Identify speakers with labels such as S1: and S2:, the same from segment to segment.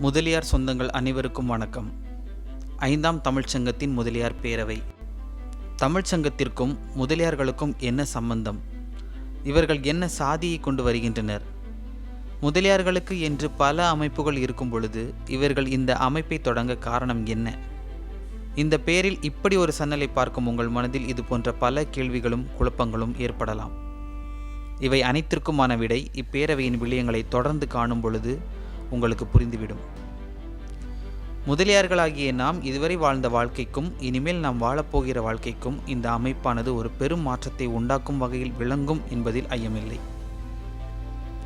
S1: முதலியார் சொந்தங்கள் அனைவருக்கும் வணக்கம். ஐந்தாம் தமிழ்ச்சங்கத்தின் முதலியார் பேரவை. தமிழ்ச்சங்கத்திற்கும் முதலியார்களுக்கும் என்ன சம்பந்தம்? இவர்கள் என்ன சாதியை கொண்டு வருகின்றனர்? முதலியார்களுக்கு என்று பல அமைப்புகள் இருக்கும் பொழுது இவர்கள் இந்த அமைப்பை தொடங்க காரணம் என்ன? இந்த பேரில் இப்படி ஒரு சன்னலை பார்க்கும் உங்கள் மனதில் இது போன்ற பல கேள்விகளும் குழப்பங்களும் ஏற்படலாம். இவை அனைத்திற்குமான விடை இப்பேரவையின் விடயங்களை தொடர்ந்து காணும் பொழுது உங்களுக்கு புரிந்துவிடும். முதலியார்களாகிய நாம் இதுவரை வாழ்ந்த வாழ்க்கைக்கும் இனிமேல் நாம் வாழப்போகிற வாழ்க்கைக்கும் இந்த அமைப்பானது ஒரு பெரும் மாற்றத்தை உண்டாக்கும் வகையில் விளங்கும் என்பதில் ஐயமில்லை.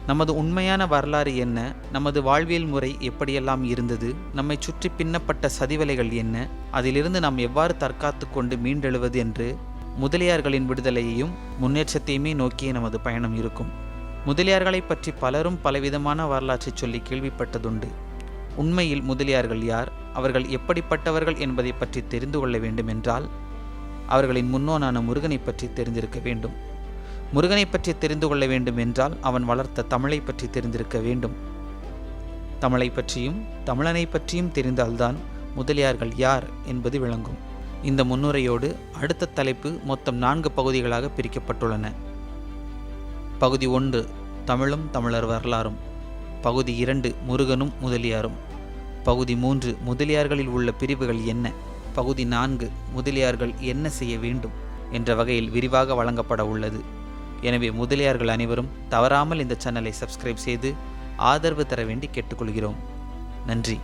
S1: நமது உண்மையான வரலாறு என்ன? நமது வாழ்வியல் முறை எப்படியெல்லாம் இருந்தது? நம்மை சுற்றி பின்னப்பட்ட சதிவலைகள் என்ன? அதிலிருந்து நாம் எவ்வாறு தற்காத்து கொண்டு மீண்டெழுவது என்று முதலியார்களின் விடுதலையையும் முன்னேற்றத்தையுமே நோக்கிய நமது பயணம் இருக்கும். முதலியார்களை பற்றி பலரும் பலவிதமான வரலாற்றை சொல்லி கேள்விப்பட்டதுண்டு. உண்மையில் முதலியார்கள் யார்? அவர்கள் எப்படிப்பட்டவர்கள் என்பதை பற்றி தெரிந்து கொள்ள வேண்டுமென்றால் அவர்களின் முன்னோனான முருகனை பற்றி தெரிந்திருக்க வேண்டும். முருகனை பற்றி தெரிந்து கொள்ள வேண்டும் என்றால் அவன் வளர்த்த தமிழை பற்றி தெரிந்திருக்க வேண்டும். தமிழை பற்றியும் தமிழனை பற்றியும் தெரிந்தால்தான் முதலியார்கள் யார் என்பது விளங்கும். இந்த முன்னுரையோடு அடுத்த தலைப்பு மொத்தம் நான்கு பகுதிகளாக பிரிக்கப்பட்டுள்ளன. பகுதி ஒன்று தமிழும் தமிழர் வரலாறும். பகுதி இரண்டு முருகனும் முதலியாரும். பகுதி மூன்று முதலியார்களில் உள்ள பிரிவுகள் என்ன? பகுதி நான்கு முதலியார்கள் என்ன செய்ய வேண்டும்? என்ற வகையில் விரிவாக வழங்கப்பட உள்ளது. எனவே முதலியார்கள் அனைவரும் தவறாமல் இந்த சேனலை சப்ஸ்கிரைப் செய்து ஆதரவு தர வேண்டி கேட்டுக்கொள்கிறோம். நன்றி.